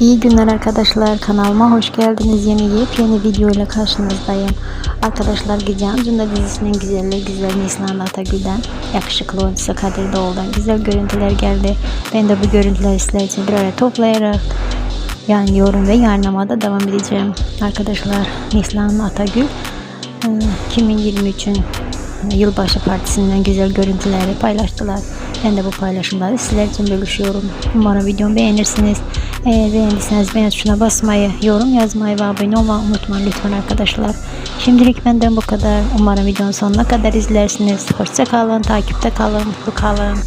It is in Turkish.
İyi günler arkadaşlar kanalıma hoş geldiniz yeni yepyeni video ile karşınızdayım arkadaşlar Gizem Zunda dizisinin güzelliği güzel Nislan Atagül'den yakışıklı oyuncusu Kadir Doğulu'dan güzel görüntüler geldi ben de bu görüntüleri sizler için bir araya toplayarak yani yorum ve yayınlamada devam edeceğim arkadaşlar Nislan Atagül e, 2023'ün yılbaşı partisinden güzel görüntüleri paylaştılar. Ben de bu paylaşımları sizler için bölüşüyorum. Umarım videomu beğenirsiniz. Eğer beğendiyseniz beğen tuşuna basmayı, yorum yazmayı ve abone olmayı unutmayın lütfen arkadaşlar. Şimdilik benden bu kadar. Umarım videonun sonuna kadar izlersiniz. Hoşça kalın, takipte kalın, mutlu kalın.